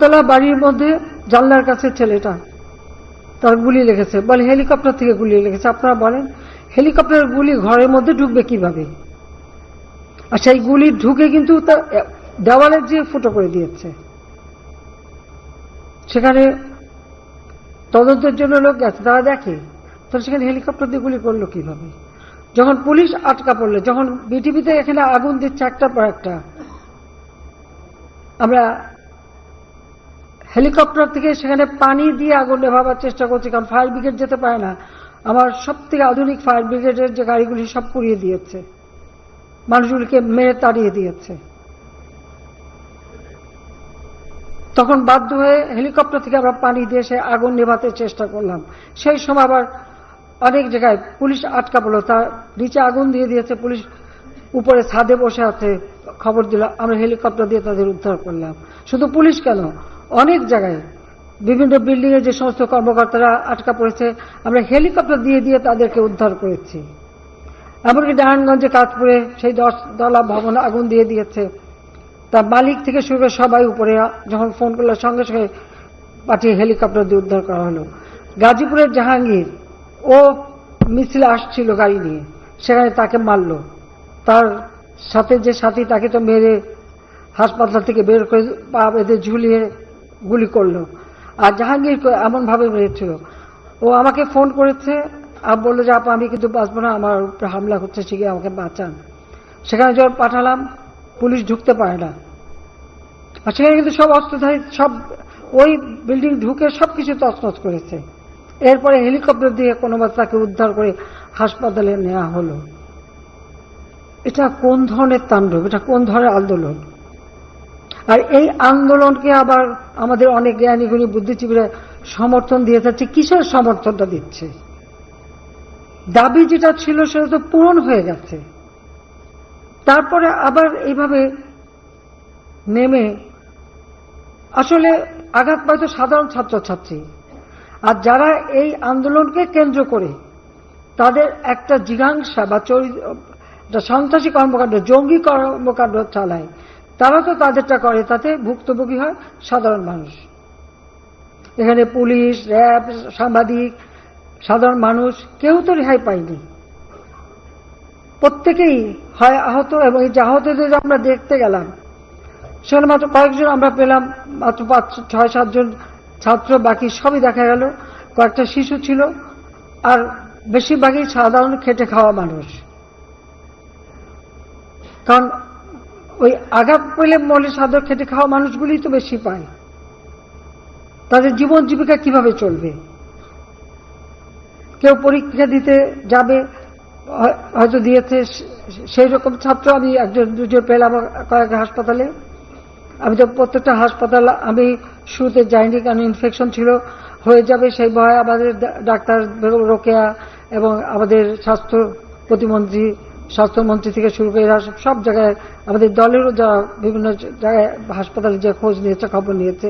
তলা বাড়ির মধ্যে জানলার কাছে ছেলেটা তার গুলি লেগেছে। বলে, হেলিকপ্টার থেকে গুলি লেগেছে। আপনারা বলেন, হেলিকপ্টারের গুলি ঘরের মধ্যে ঢুকবে কীভাবে? আর সেই গুলি ঢুকে কিন্তু তার দেওয়ালে যে ফুটো করে দিয়েছে। সেখানে তদন্তের জন্য লোক গেছে, তারা দেখে তাহলে সেখানে হেলিকপ্টার দিয়ে গুলি করল কীভাবে? যখন পুলিশ আটকা পড়ল, যখন বিটিভিতে এখানে আগুন দিচ্ছে একটার পর একটা, আমরা হেলিকপ্টার থেকে সেখানে পানি দিয়ে আগুন নেভাবার চেষ্টা করছি, কারণ ফায়ার ব্রিগেড যেতে পারে না। আমার সব থেকে আধুনিক ফায়ার ব্রিগেডের যে গাড়িগুলি সব পুড়িয়ে দিয়েছে, মানুষগুলিকে মেরে তাড়িয়ে দিয়েছে। তখন বাধ্য হয়ে হেলিকপ্টার থেকে আমরা পানি দিয়ে সে আগুন নেভাতে চেষ্টা করলাম। সেই সময় আবার অনেক জায়গায় পুলিশ আটকা পড়ল। তার নিচে আগুন দিয়ে দিয়েছে, পুলিশ উপরে ছাদে বসে আছে, খবর দিল, আমরা হেলিকপ্টার দিয়ে তাদের উদ্ধার করলাম। শুধু পুলিশ কেন? অনেক জায়গায় বিভিন্ন বিল্ডিং এ যে সমস্ত কর্মকর্তারা আটকা পড়েছে, আমরা হেলিকপ্টার দিয়ে দিয়ে তাদেরকে উদ্ধার করেছি। এমনকি নারায়ণগঞ্জে কাজপুরে সেই দশ দলা ভবন আগুন দিয়ে দিয়েছে। তার মালিক থেকে শুরু করে সবাই উপরে যখন ফোন করল, সঙ্গে সঙ্গে পাঠিয়ে হেলিকপ্টার দিয়ে উদ্ধার করা হলো। গাজীপুরের জাহাঙ্গীর, ও মিছিলে আসছিল গাড়ি নিয়ে। সেখানে তাকে মারল। তার সাথে যে সাথী, তাকে তো মেরে হাসপাতাল থেকে বের করে পা বেঁধে ঝুলিয়ে গুলি করল। আর জাহাঙ্গীর এমনভাবে মেরেছিল। ও আমাকে ফোন করেছে, আর বলল যে, আপা, আমি কিন্তু বাঁচবো না, আমার উপরে হামলা হচ্ছে শিখে আমাকে বাঁচান। সেখানে যখন পাঠালাম, পুলিশ ঢুকতে পারে না। আর সেখানে কিন্তু সব অস্ত্রধারী, সব ওই বিল্ডিং ঢুকে সব কিছু তছনছ করেছে। এরপরে হেলিকপ্টার দিয়ে কোনোবার তাকে উদ্ধার করে হাসপাতালে নেওয়া হলো। এটা কোন ধরনের তাণ্ডব? এটা কোন ধরনের আন্দোলন? আর এই আন্দোলনকে আবার আমাদের অনেক জ্ঞানী গুণী বুদ্ধিজীবীরা সমর্থন দিয়ে যাচ্ছে কিসের সমর্থনটা দিচ্ছে? দাবি যেটা ছিল সেটা তো পূরণ হয়ে গেছে। তারপরে আবার এইভাবে নেমে আসলে আঘাত পাইতো সাধারণ ছাত্রছাত্রী। আর যারা এই আন্দোলনকে কেন্দ্র করে তাদের একটা জিজ্ঞাসা বা চরিত্র সন্ত্রাসী কর্মকাণ্ড, জঙ্গি কর্মকাণ্ড চালায় তারা তো তাদেরটা করে, তাতে ভুক্তভোগী হয় সাধারণ মানুষ। এখানে পুলিশ, র্যাব, সাংবাদিক, সাধারণ মানুষ, কেউ তো রেহাই পায়নি। প্রত্যেকেই হয় আহত এবং এই যে আহতদের আমরা দেখতে গেলাম, সেখানে মাত্র কয়েকজন আমরা পেলাম, মাত্র পাঁচ, ছয়, সাতজন ছাত্র বাকি সবই দেখা গেল। কয়েকটা শিশু ছিল, আর বেশিরভাগই সাধারণ খেটে খাওয়া মানুষ। কারণ ওই আঘাত পেলে মলে সাদর খেটে খাওয়া মানুষগুলি তো বেশি পায়। তাদের জীবন জীবিকা কীভাবে চলবে? কেউ পরীক্ষা দিতে যাবে হয়তো দিয়েছে সেই রকম ছাত্র আমি একজন দুজন পেলাম কয়েক হাসপাতালে। আমি তো প্রত্যেকটা হাসপাতাল আমি শুরুতে যাইনি, কারণ ইনফেকশন ছিল, হয়ে যাবে সেই ভয়ে আমাদের ডাক্তার রোকেয়া এবং আমাদের স্বাস্থ্য প্রতিমন্ত্রী স্বাস্থ্যমন্ত্রী থেকে শুরু করে সব জায়গায় আমাদের দলেরও যা বিভিন্ন জায়গায় হাসপাতালে যে খোঁজ নিয়েছে, খবর নিয়েছে,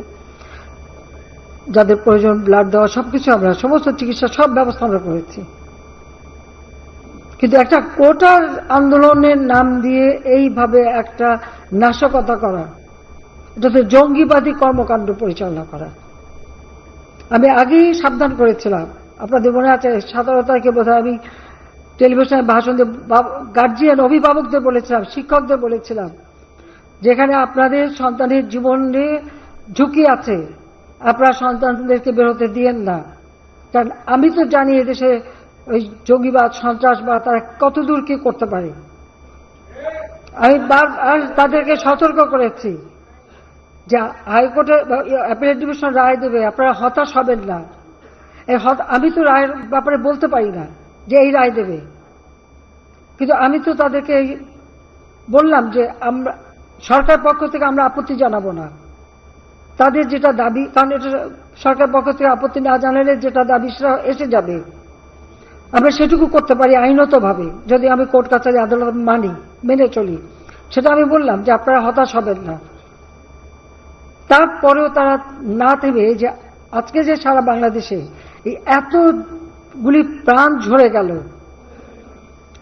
যাদের প্রয়োজন ব্লাড দেওয়া, সবকিছু আমরা সমস্ত চিকিৎসা সব ব্যবস্থা আমরা করেছি। কিন্তু একটা কোটার আন্দোলনের নাম দিয়ে এইভাবে একটা নাশকতা করা, এটাতে জঙ্গিবাদী কর্মকাণ্ড পরিচালনা করা। আমি আগেই সাবধান করেছিলাম। আপনাদের মনে আছে, সতেরো তারিখে বোধ আমি টেলিভিশনে ভাষণ দিয়ে গার্জিয়ান অভিভাবকদের বলেছিলাম, শিক্ষকদের বলেছিলাম, যেখানে আপনাদের সন্তানের জীবনে ঝুঁকি আছে, আপনারা সন্তানদেরকে বেরোতে দিয়েন না। কারণ আমি তো জানি এদেশে ওই জঙ্গিবাদ, সন্ত্রাসবাদ, তারা কতদূর কি করতে পারে। আমি তাদেরকে সতর্ক করেছি যে হাইকোর্টে অ্যাপিলেট ডিভিশন রায় দেবে, আপনারা হতাশ হবেন না। আমি তো রায়ের ব্যাপারে বলতে পারি না। যে এই রায় দেবে। কিন্তু আমি তো তাদেরকে বললাম যে আমরা সরকার পক্ষ থেকে আমরা আপত্তি জানাব না। তাদের যেটা দাবি কারণ এটা সরকার পক্ষ থেকে আপত্তি না জানালে যেটা দাবি সেটা এসে যাবে। আমরা সেটুকু করতে পারি আইনতভাবে, যদি আমি কোর্ট কাছারি আদালত মানি, মেনে চলি। সেটা আমি বললাম যে আপনারা হতাশ হবেন না। তারপরেও তারা না থেমে যে আজকে যে সারা বাংলাদেশে এই এতগুলি প্রাণ ঝরে গেল।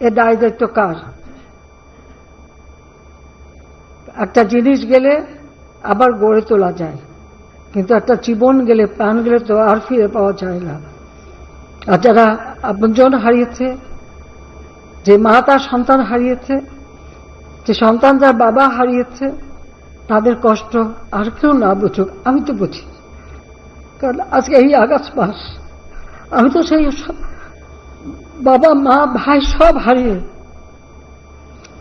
এ দায় দায়িত্ব কার? একটা জিনিস গেলে আবার গড়ে তোলা যায়, কিন্তু একটা জীবন গেলে, প্রাণ গেলে তো আর ফিরে পাওয়া যায় না। আর যারা আপনজন হারিয়েছে, যে মা তার সন্তান হারিয়েছে, যে সন্তান তার বাবা হারিয়েছে, তাদের কষ্ট আর কেউ না বুঝুক, আমি তো বুঝি। কারণ আজকে এই আগস্ট মাস আমি তো সেই বাবা, মা, ভাই সব হারিয়ে।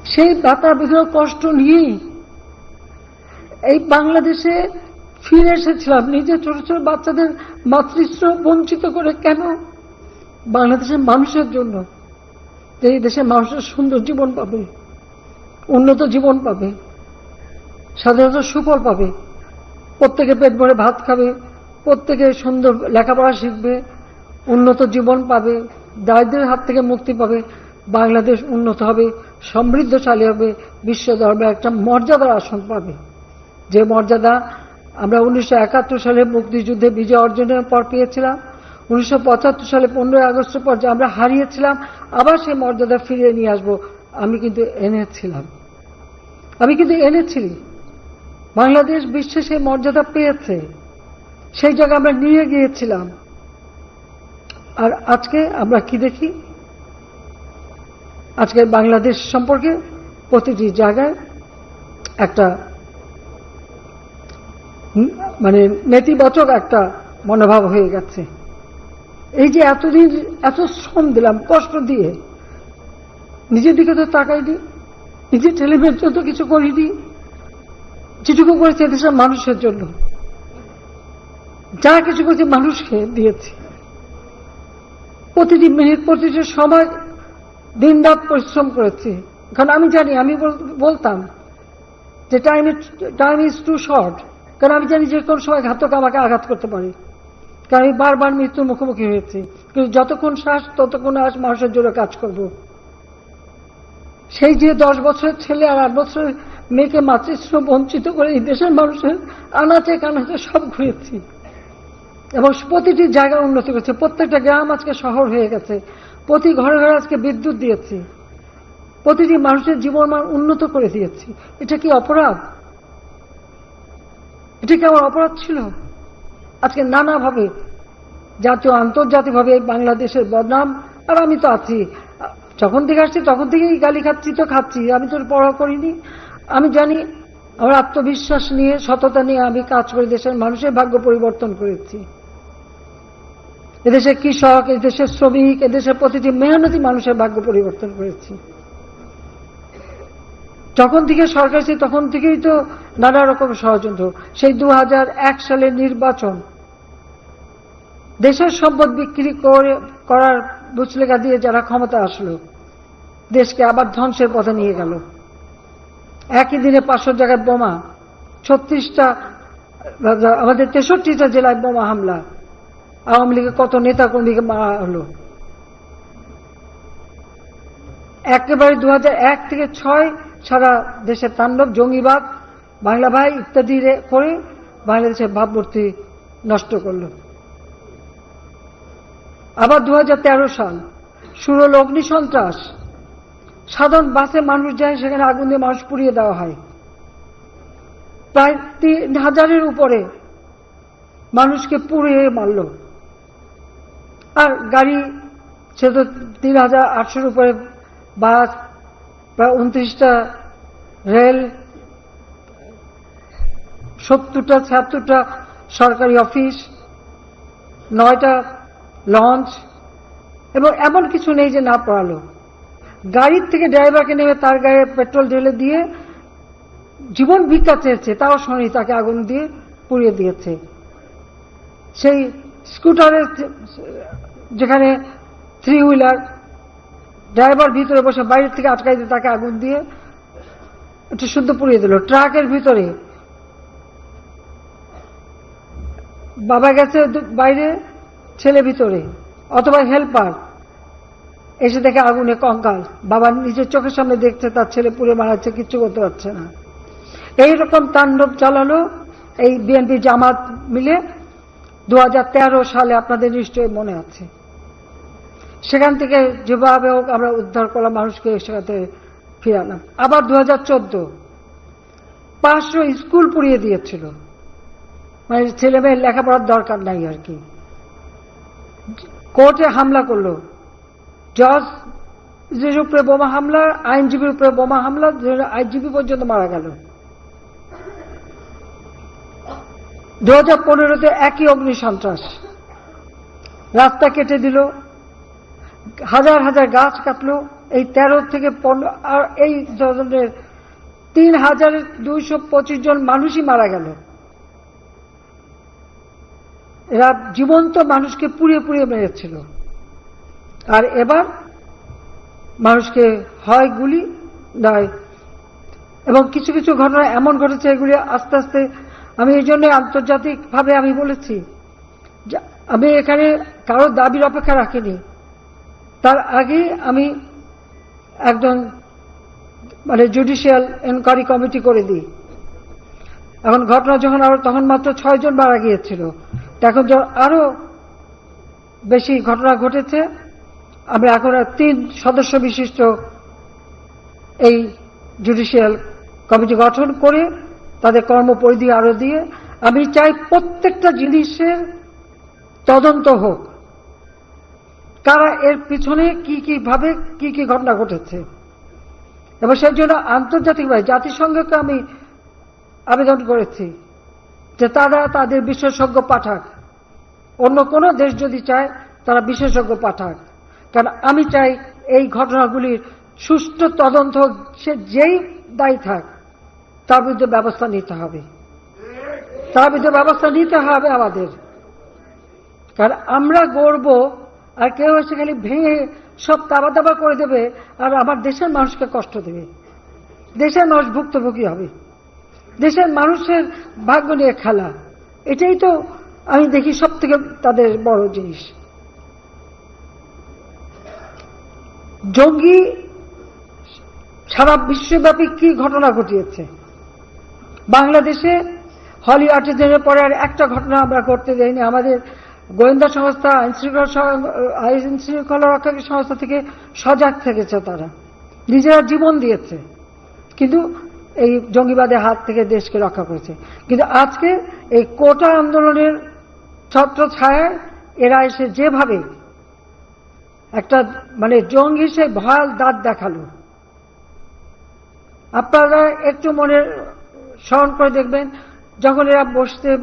সেই ব্যথা বিভিন্ন কষ্ট নিয়েই এই বাংলাদেশে ফিরে এসেছিলাম। নিজে ছোট ছোট বাচ্চাদের মাতৃশ্র বঞ্চিত করে কেন? বাংলাদেশের মানুষের জন্য। যে এই দেশের মানুষের সুন্দর জীবন পাবে, উন্নত জীবন পাবে সাধারণত সুফল পাবে, প্রত্যেকে পেট ভরে ভাত খাবে, প্রত্যেকে সুন্দর লেখাপড়া শিখবে উন্নত জীবন পাবে দারিদ্রের হাত থেকে মুক্তি পাবে, বাংলাদেশ উন্নত হবে, সমৃদ্ধশালী হবে, বিশ্ব দরবারে একটা মর্যাদার আসন পাবে। যে মর্যাদা আমরা উনিশশো একাত্তর সালে মুক্তিযুদ্ধে বিজয় অর্জনের পর পেয়েছিলাম, উনিশশো পঁচাত্তর সালে পনেরোই আগস্টের পর যে আমরা হারিয়েছিলাম, আবার সেই মর্যাদা ফিরিয়ে নিয়ে আসব, আমি কিন্তু এনেছিলাম। আমি কিন্তু এনেছি বাংলাদেশ বিশ্বে সেই মর্যাদা পেয়েছে। সেই জায়গায় আমরা নিয়ে গিয়েছিলাম। আর আজকে আমরা কি দেখি? আজকে বাংলাদেশ সম্পর্কে প্রতিটি জায়গায় একটা মানে নেতিবাচক একটা মনোভাব হয়ে গেছে। এই যে এতদিন এত শ্রম দিলাম, কষ্ট দিয়ে, নিজের দিকে তো তাকাইনি, নিজের ছেলেমেয়ের জন্য কিছু করিনি, যেটুকু করেছে দেশের মানুষের জন্য। যা কিছু করেছে মানুষকে দিয়েছি। প্রতিটি মিনিট, প্রতিটি সময় দিন রাত পরিশ্রম করেছি। কারণ আমি জানি, আমি বলতাম যে time time is too short কারণ আমি জানি যে কোন সময় ঘাতক আমাকে আঘাত করতে পারে। কারণ আমি বারবার মৃত্যুর মুখোমুখি হয়েছি। কিন্তু যতক্ষণ শ্বাস, ততক্ষণ আজ মানুষের জন্য কাজ করব। সেই যে দশ বছরের ছেলে আর আট বছরের মেয়েকে মাতৃশ্রম বঞ্চিত করে এই দেশের মানুষের আনাচে কানাচে সব ঘুরেছি। এবং প্রতিটি জায়গা উন্নতি করেছে। প্রত্যেকটা গ্রাম আজকে শহর হয়ে গেছে। প্রতি ঘরে ঘরে আজকে বিদ্যুৎ দিয়েছি। প্রতিটি মানুষের জীবনমান উন্নত করে দিয়েছি। এটা কি অপরাধ? এটা কি আমার অপরাধ ছিল? আজকে নানাভাবে জাতীয়, আন্তর্জাতিকভাবে বাংলাদেশের বদনাম, আর আমি তো আছি। যখন থেকে আসছি, তখন থেকেই গালি খাচ্ছি, তো খাচ্ছি। আমি তো পড়া করিনি। আমি জানি আমার আত্মবিশ্বাস নিয়ে, সততা নিয়ে আমি কাজ করে দেশের মানুষের ভাগ্য পরিবর্তন করেছি। এদেশের কৃষক এদেশের শ্রমিক এদেশের প্রতিটি মেহনতি মানুষের ভাগ্য পরিবর্তন করেছি। যখন থেকে সরকার ছিল তখন থেকেই তো নানা রকম ষড়যন্ত্র। সেই দু হাজার এক সালের নির্বাচন, দেশের সম্পদ বিক্রি করে, করার বুচলেখা দিয়ে যারা ক্ষমতা আসলো, দেশকে আবার ধ্বংসের পথে নিয়ে গেল। একই দিনে পাঁচশো জায়গায় বোমা, ছত্রিশটা, আমাদের তেষট্টিটা জেলায় বোমা হামলা আওয়ামী লীগের কত নেতা কর্মীকে মারা হলো? একেবারে দু এক থেকে ছয় সারা দেশের তাণ্ডব, জঙ্গিবাদ, বাংলা ভাই ইত্যাদি করে বাংলাদেশের ভাবমূর্তি নষ্ট করল। আবার দু হাজার তেরো সাল শুরু হল অগ্নি সন্ত্রাস সাধারণ বাসে মানুষ যায়, সেখানে আগুন দিয়ে মানুষ পুড়িয়ে দেওয়া হয়। প্রায় তিন হাজারের উপরে মানুষকে পুড়িয়ে মারল। আর গাড়ি সে তো তিন হাজার আটশোর উপরে বাস, প্রায় উনত্রিশটা রেল, সত্তরটা, ছিয়াত্তরটা সরকারি অফিস, নয়টা লঞ্চ এবং এমন কিছু নেই যে না পড়ালো গাড়ির থেকে ড্রাইভারকে নেমে তার গায়ে পেট্রোল ঢেলে দিয়ে জীবন ভিক্ষা চেয়েছে, তাও শোনেনি তাকে আগুন দিয়ে পুড়িয়ে দিয়েছে। সেই স্কুটারের যেখানে থ্রি হুইলার ড্রাইভার ভিতরে বসে বাইরের থেকে আটকাই দিয়ে তাকে আগুন দিয়ে একটু শুদ্ধ পুড়িয়ে দিল। ট্রাকের ভিতরে বাবা গেছে বাইরে, ছেলে ভিতরে, অথবা হেল্পার এসে দেখে আগুনে কঙ্কাল। বাবা নিজের চোখের সামনে দেখছে, তার ছেলে পুড়ে মারাচ্ছে কিচ্ছু করতে পারছে না। এইরকম তাণ্ডব চালালো এই বিএনপি জামাত মিলে। দু হাজার তেরো সালে আপনাদের নিশ্চয়ই মনে আছে। সেখান থেকে যেভাবে হোক আমরা উদ্ধার করলাম, মানুষকে সেখান থেকে ফিরালাম আবার দু হাজার চোদ্দ, পাঁচশো স্কুল পুড়িয়ে দিয়েছিল। মানে ছেলে মেয়ের লেখাপড়ার দরকার নাই আর কি। কোর্টে হামলা করল। জজ জের উপরে বোমা হামলা, আইনজীবীর উপরে বোমা হামলা আইনজীবী পর্যন্ত মারা গেল। দু হাজার পনেরোতে একই অগ্নি সন্ত্রাস রাস্তা কেটে দিল। হাজার হাজার গাছ কাটলো। এই তেরো থেকে পনেরো, আর এই ধরনের তিন হাজার দুইশো পঁচিশ জন মানুষই মারা গেল। এরা জীবন্ত মানুষকে পুড়িয়ে পুড়িয়ে মেরেছিল। আর এবার মানুষকে হয় গুলি, নয়, এবং কিছু কিছু ঘটনা এমন ঘটেছে এগুলি আস্তে আস্তে আমি এই জন্য আন্তর্জাতিকভাবে আমি বলেছি আমি এখানে কারও দাবির অপেক্ষা রাখিনি। তার আগে আমি একজন মানে জুডিশিয়াল এনকোয়ারি কমিটি করে দিই। এখন ঘটনা যখন আরও, তখন মাত্র ছয়জন মারা গিয়েছিল। এখন যখন আরও বেশি ঘটনা ঘটেছে, আমরা এখন তিন সদস্য বিশিষ্ট এই জুডিশিয়াল কমিটি গঠন করে তাদের কর্মপরিধি আরও দিয়ে, আমি চাই প্রত্যেকটা জিনিসের তদন্ত হোক। কারা এর পিছনে কি কি ভাবে কি কি ঘটনা ঘটেছে? এবং সেই জন্য আন্তর্জাতিকভাবে জাতিসংঘকে আমি আবেদন করেছি যে তারা তাদের বিশেষজ্ঞ পাঠাক। অন্য কোনো দেশ যদি চায়, তারা বিশেষজ্ঞ পাঠাক। কারণ আমি চাই এই ঘটনাগুলির সুষ্ঠু তদন্ত সে যেই দায়ী থাক, তার বিরুদ্ধে ব্যবস্থা নিতে হবে। তার বিরুদ্ধে ব্যবস্থা নিতে হবে আমাদের। কারণ আমরা গড়ব আর কেউ এসে খালি ভেঙে সব তাবা দাবা করে দেবে আর আমার দেশের মানুষকে কষ্ট দেবে। দেশের মানুষ ভুক্তভোগী হবে। দেশের মানুষের ভাগ্য নিয়ে খেলা। এটাই তো আমি দেখি সব থেকে তাদের বড় জিনিস। জঙ্গি সারা বিশ্বব্যাপী কি ঘটনা ঘটিয়েছে? বাংলাদেশে হলি আর্টিজেনের পরে আর একটা ঘটনা আমরা করতে দেয়নি আমাদের গোয়েন্দা সংস্থা, আইন শৃঙ্খলা রক্ষাকারী সংস্থা থেকে সজাগ থেকেছে তারা। নিজেরা জীবন দিয়েছে। কিন্তু এই জঙ্গিবাদের হাত থেকে দেশকে রক্ষা করেছে। কিন্তু আজকে এই কোটা আন্দোলনের ছত্র ছায়ায় এরা এসে যেভাবে একটা মানে জঙ্গি সে ভয়াল দাঁত দেখাল। আপনারা একটু মনে স্মরণ করে দেখবেন, যখন এরা বসতে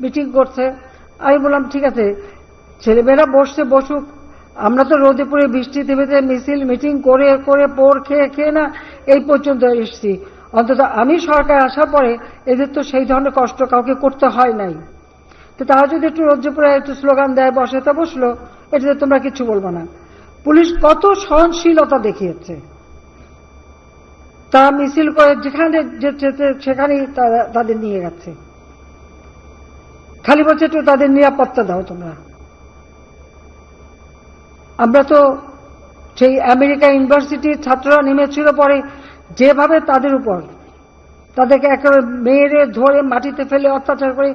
মিটিং করছে আমি বললাম, ঠিক আছে, ছেলেমেয়েরা বসছে, বসুক। আমরা তো রোদে পড়ে বৃষ্টিতে ভেতরে মিছিল, মিটিং করে করে পোর খেয়ে খেয়ে না, এই পর্যন্ত এসছি। অন্তত আমি সরকার আসার পরে এদের তো সেই ধরনের কষ্ট কাউকে করতে হয় নাই। তো তারা যদি একটু রোদ্রে পড়ে একটু স্লোগান দেয়, বসে, তা বসল। এটাতে তোমরা কিছু বলব না। পুলিশ কত সহনশীলতা দেখিয়েছে। তারা মিছিল করে যেখানে যেতে, সেখানেই তারা, তাদের নিয়ে গেছে। খালি বলছে, একটু তাদের নিরাপত্তা দাও তোমরা। আমরা তো সেই আমেরিকা ইউনিভার্সিটির ছাত্ররা নেমেছিল পরে যেভাবে তাদের উপর, তাদেরকে একেবারে মেরে ধরে মাটিতে ফেলে অত্যাচার করে,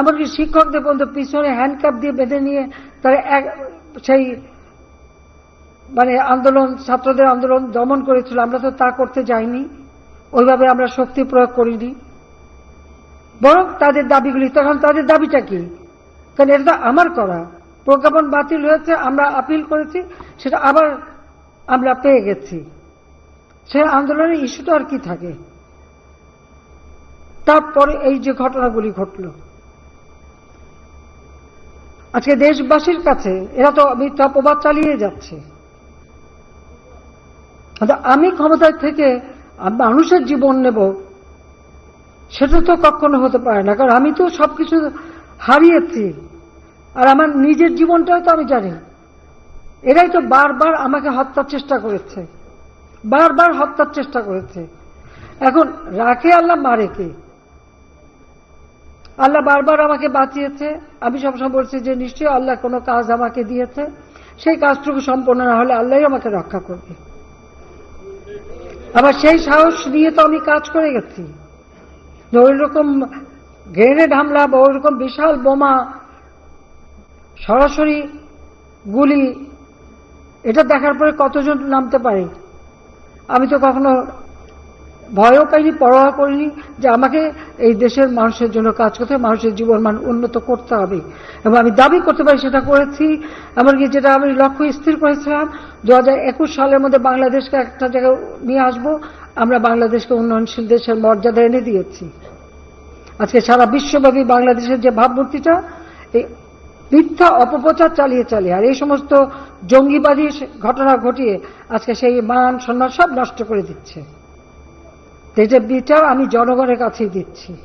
এমনকি শিক্ষকদের পর্যন্ত পিছনে হ্যান্ডকাপ দিয়ে বেঁধে নিয়ে তারা এক, সেই মানে আন্দোলন, ছাত্রদের আন্দোলন দমন করেছিল। আমরা তো তা করতে যাইনি। ওইভাবে আমরা শক্তি প্রয়োগ করিনি। বরং তাদের দাবিগুলি, তখন তাদের দাবিটা কি? কারণ এটা আমার করা। প্রজ্ঞাপন বাতিল হয়েছে, আমরা আপিল করেছি, সেটা আবার আমরা পেয়ে গেছি। সে আন্দোলনের ইস্যুটা আর কি থাকে? তারপরে এই যে ঘটনাগুলি ঘটল। আজকে দেশবাসীর কাছে এরা তো মিথ্যা প্রবাদ চালিয়ে যাচ্ছে। আমি ক্ষমতায় থেকে মানুষের জীবন নেব সেটা তো কখনো হতে পারে না, কারণ আমি তো সবকিছু হারিয়েছি। আর আমার নিজের জীবনটাও তো আমি জানি। এরাই তো বারবার আমাকে হত্যার চেষ্টা করেছে। বারবার হত্যার চেষ্টা করেছে। এখন রাখে আল্লাহ মারে কে? আল্লাহ বারবার আমাকে বাঁচিয়েছে। আমি সবসময় বলছি যে নিশ্চয়ই আল্লাহ কোনো কাজ আমাকে দিয়েছে। সেই কাজটুকু সম্পন্ন না হলে আল্লাহই আমাকে রক্ষা করবে। আবার সেই সাহস নিয়ে তো আমি কাজ করে গেছি। ওই রকম গ্রেনেড হামলা বা ওই রকম বিশাল বোমা সরাসরি গুলি, এটা দেখার পরে কতজন নামতে পারে? আমি তো কখনো ভয়ও পাইনি, পরোয়া করিনি যে আমাকে এই দেশের মানুষের জন্য কাজ করতে মানুষের জীবন মান উন্নত করতে হবে। এবং আমি দাবি করতে পারি, সেটা করেছি। এমনকি যেটা আমি লক্ষ্য স্থির করেছিলাম, দু হাজার একুশ সালের মধ্যে বাংলাদেশকে একটা জায়গায় নিয়ে আসব আমরা বাংলাদেশকে উন্নয়নশীল দেশের মর্যাদা এনে দিয়েছি। আজকে সারা বিশ্বব্যাপী বাংলাদেশের যে ভাবমূর্তিটা, এই মিথ্যা অপপ্রচার চালিয়ে চালিয়ে আর এই সমস্ত জঙ্গিবাদী ঘটনা ঘটিয়ে আজকে সেই মান, সম্মান সব নষ্ট করে দিচ্ছে। যে বিচার আমি জনগণের কাছেই দিচ্ছি।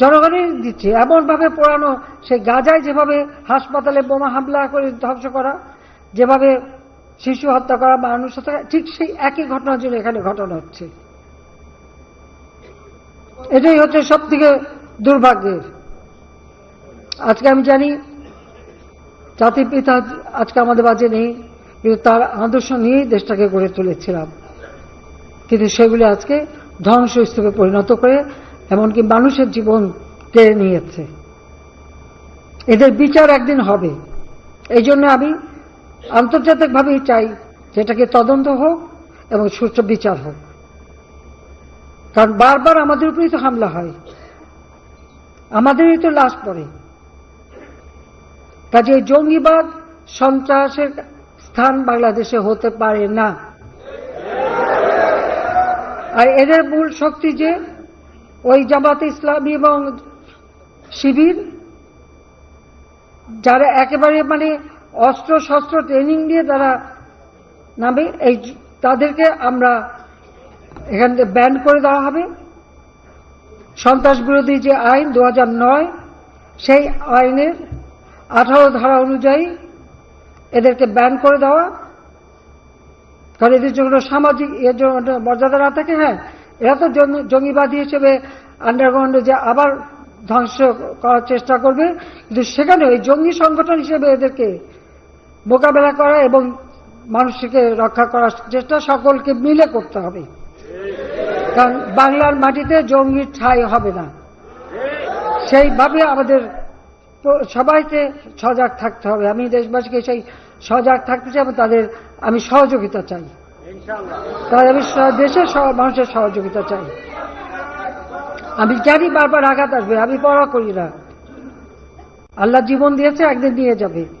জনগণের দিচ্ছি। এমনভাবে পোড়ানো সেই গাজায় যেভাবে হাসপাতালে বোমা হামলা করে ধ্বংস করা, যেভাবে শিশু হত্যা করা মানুষ হত্যা ঠিক সেই একই ঘটনা জন্য এখানে ঘটনা হচ্ছে। এটাই হচ্ছে সব থেকে দুর্ভাগ্যের। আজকে আমি জানি, জাতির পিতা আজকে আমাদের বাজে নেই, কিন্তু তার আদর্শ নিয়েই দেশটাকে গড়ে তুলেছিলাম। কিন্তু সেগুলি আজকে ধ্বংস স্তূপে পরিণত করে, এমনকি মানুষের জীবন কেড়ে নিয়েছে। এদের বিচার একদিন হবে। এই জন্য আমি আন্তর্জাতিকভাবেই চাই যেটাকে তদন্ত হোক এবং সুষ্ঠু বিচার হোক। কারণ বারবার আমাদের উপরেই তো হামলা হয়। আমাদেরই তো লাশ পড়ে। কাজে জঙ্গিবাদ সন্ত্রাসের স্থান বাংলাদেশে হতে পারে না। আর এদের মূল শক্তি যে ওই জামাত ইসলামী এবং শিবির, যারা একেবারে মানে অস্ত্র শস্ত্র ট্রেনিং দিয়ে তারা নামে। এই তাদেরকে আমরা এখান থেকে ব্যান করে দেওয়া হবে। সন্ত্রাস বিরোধী যে আইন দু নয়, সেই আইনের আঠারো ধারা অনুযায়ী এদেরকে ব্যান করে দেওয়া। কারণ এদের জন্য সামাজিক এর জন্য মর্যাদা না থাকে হ্যাঁ। এরা তো জঙ্গি- জঙ্গিবাদী হিসেবে আন্ডারগ্রাউন্ডে যে আবার ধ্বংস করার চেষ্টা করবে, কিন্তু সেখানে ওই জঙ্গি সংগঠন হিসেবে এদেরকে মোকাবেলা করা এবং মানুষকে রক্ষা করার চেষ্টা সকলকে মিলে করতে হবে। কারণ বাংলার মাটিতে জঙ্গির ঠাঁই হবে না। সেইভাবে আমাদের সবাইকে সজাগ থাকতে হবে। আমি দেশবাসীকে সেই সজাগ থাকতে চাই এবং তাদের আমি সহযোগিতা চাই। তাই আমি দেশের মানুষের সহযোগিতা চাই। আমি জানি বারবার আঘাত আসবে, আমি পড়া করি না। আল্লাহ জীবন দিয়েছে, একদিন নিয়ে যাবে।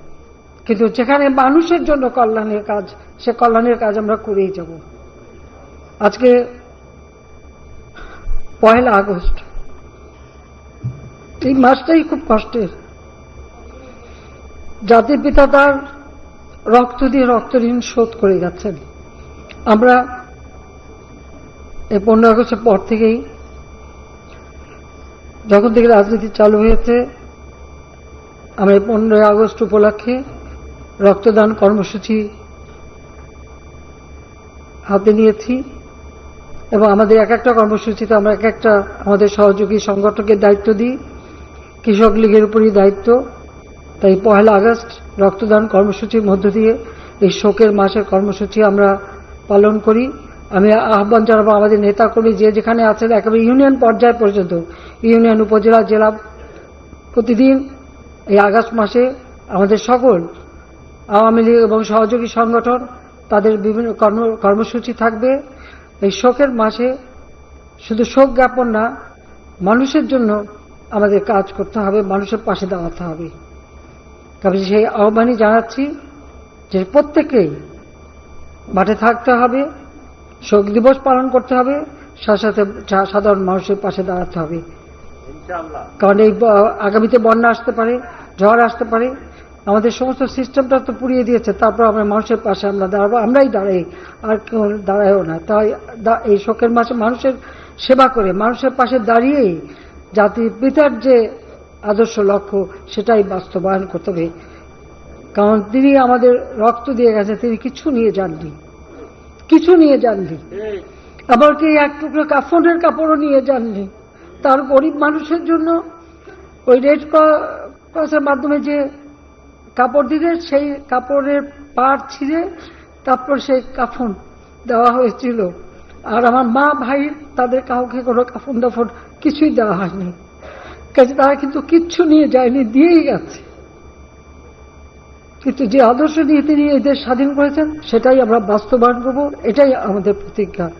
কিন্তু যেখানে মানুষের জন্য কল্যাণের কাজ, সে কল্যাণের কাজ আমরা করেই যাব। আজকে পয়লা আগস্ট। এই মাসটাই খুব কষ্টের। জাতির পিতা তার রক্ত দিয়ে রক্ত ঋণ শোধ করে যাচ্ছেন। আমরা এই পনেরো আগস্টের পর থেকেই যখন থেকে রাজনীতি চালু হয়েছে, আমরা এই পনেরোই আগস্ট উপলক্ষে রক্তদান কর্মসূচি হাতে নিয়েছি এবং আমাদের এক একটা কর্মসূচিতে আমরা এক একটা আমাদের সহযোগী সংগঠকের দায়িত্ব দিই, কৃষক লীগের উপরই দায়িত্ব। তাই পহেলা আগস্ট রক্তদান কর্মসূচির মধ্য দিয়ে এই শোকের মাসের কর্মসূচি আমরা পালন করি। আমি আহ্বান জানাব আমাদের নেতাকর্মী যে যেখানে আছেন, একেবারে ইউনিয়ন পর্যায় পর্যন্ত, ইউনিয়ন উপজেলা, জেলা প্রতিদিন এই আগস্ট মাসে আমাদের সকল আওয়ামী লীগ এবং সহযোগী সংগঠন তাদের বিভিন্ন কর্ম কর্মসূচি থাকবে। এই শোকের মাসে শুধু শোক জ্ঞাপন না মানুষের জন্য আমাদের কাজ করতে হবে মানুষের পাশে দাঁড়াতে হবে। তবে সেই আহ্বানই জানাচ্ছি যে প্রত্যেকেই মাঠে থাকতে হবে শোক দিবস পালন করতে হবে সাথে সাথে সাধারণ মানুষের পাশে দাঁড়াতে হবে। কারণ এই আগামীতে বন্যা আসতে পারে ঝড় আসতে পারে আমাদের সমস্ত সিস্টেমটা তো পুড়িয়ে দিয়েছে, তারপর আমরা মানুষের পাশে আমরা দাঁড়াবো, আমরাই দাঁড়াই, আর কেউ দাঁড়ায়ও না। তাই এই শোকের মাসে মানুষের সেবা করে, মানুষের পাশে দাঁড়িয়েই জাতির পিতার যে আদর্শ লক্ষ্য, সেটাই বাস্তবায়ন করতে হবে। কারণ তিনি আমাদের রক্ত দিয়ে গেছে, তিনি কিছু নিয়ে যাননি, কিছু নিয়ে যাননি। এমনকি এক টুকরো কাফনের কাপড়ও নিয়ে যাননি। তার গরিব মানুষের জন্য ওই রেড ক্রসের মাধ্যমে যে কাপড় দিলে সেই কাপড়ের পাড় ছিঁড়ে তারপর সেই কাফন দেওয়া হয়েছিল। আর আমার মা ভাই তাদের কাউকে কোনো কাফন দাফন কিছুই দেওয়া হয়নি। কাজে তারা কিন্তু কিচ্ছু নিয়ে যায়নি, দিয়েই গেছে। কিন্তু যে আদর্শ নিয়ে তিনি এদের স্বাধীন করেছেন, সেটাই আমরা বাস্তবায়ন করব, এটাই আমাদের প্রতিজ্ঞা।